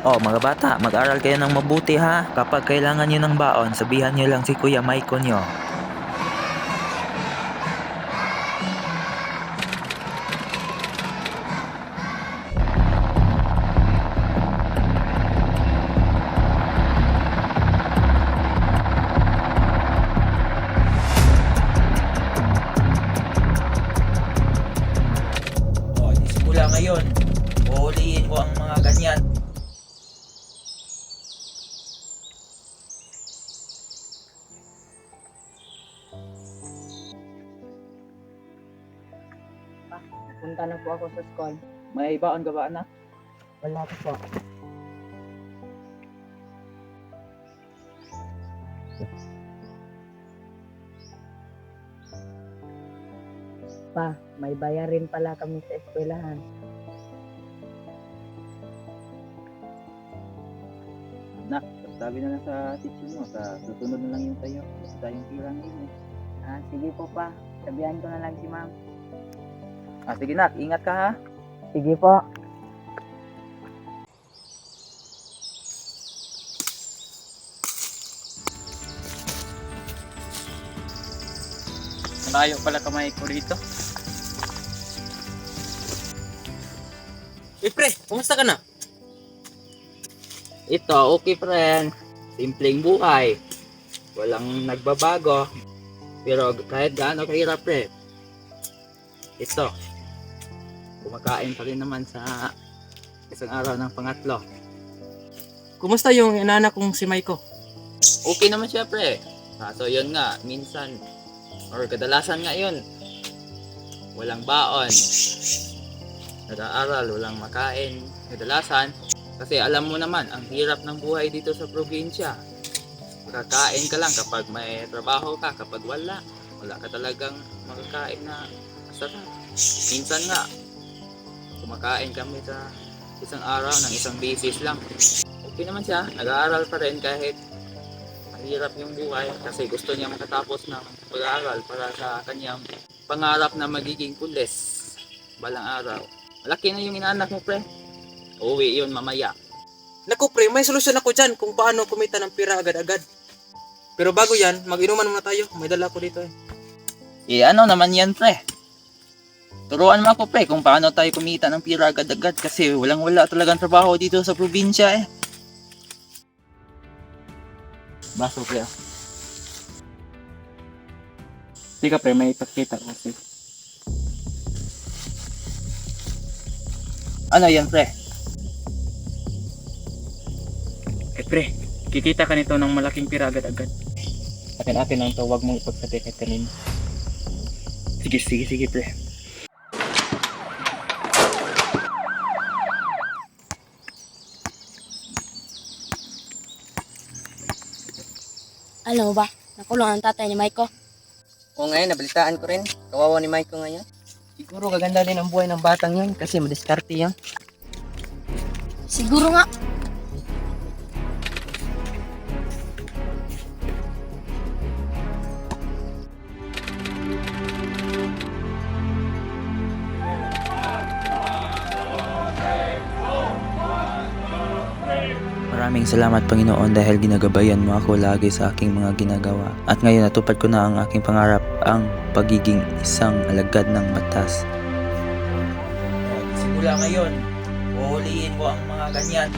Oh, mga bata, mag-aral kayo ng mabuti ha. Kapag kailangan nyo ng baon, sabihan nyo lang si Kuya Maiko nyo. Oh, simula ngayon. Uuliin ko ang mga ganyan. Punta na po ako sa school. May baon ka ba, anak? Wala ko po. Pa, may bayarin pala kami sa eskwelahan. Anak, sabi na lang sa teacher mo, sa susunod na lang yung tayo. Basta yung pirang yun. Ah, sige po pa. Sabihan ko na lang si ma'am. Ah, sige nak, ingat ka ha. Sige po. Malayo pala kamay ko rito. Eh pre, kumusta ka na? Ito, okay friend. Simpleng buhay. Walang nagbabago. Pero kahit gaano kahirap pre. Ito. Kumakain pa rin naman sa isang araw ng pangatlo. Kumusta yung inaanak kong si Maiko? Okay naman siya pre. Kaso yun nga, minsan or kadalasan nga yun. Walang baon. Nag-aaral, walang makain. Kadalasan, kasi alam mo naman, ang hirap ng buhay dito sa probinsya. Makakain ka lang kapag may trabaho ka, kapag wala, wala ka talagang makakain na masarap. Minsan nga, kumakain kami sa isang araw ng isang beses lang. Okay naman siya, nag-aaral pa rin kahit mahirap yung buhay kasi gusto niya makatapos ng pag-aaral para sa kanyang pangarap na magiging pulis balang araw. Malaki na yung inaanak mo, pre. Uwi yun mamaya. Naku pre, may solusyon ako dyan kung paano kumita ng pira agad-agad. Pero bago yan, mag-inuman muna tayo. May dala ko dito eh. Eh, ano naman yan, pre? Turuan mo ako, pre, kung paano tayo kumita ng pira agad-agad kasi walang-wala talagang trabaho dito sa probinsya, eh. Baso, pre. ah. Sige pre, may ipakita ko si. Ano yan, pre? Eh pre, kikita ka nito ng malaking pira agad-agad. Atin atin lang to, wag mong ipagsabi kahit kanino. Sige, sige, sige pre. Alam mo ba, nakulong ang tatay ni Maiko. O ngayon, nabalitaan ko rin. Kawawa ni Mike ngayon. Siguro gaganda din ang buhay ng batang yun kasi madiskarte yan. Siguro nga. Maraming salamat Panginoon dahil ginagabayan mo ako lagi sa aking mga ginagawa. At ngayon natupad ko na ang aking pangarap, ang pagiging isang alagad ng batas. Simula ngayon, uuliin ko ang mga ganyan.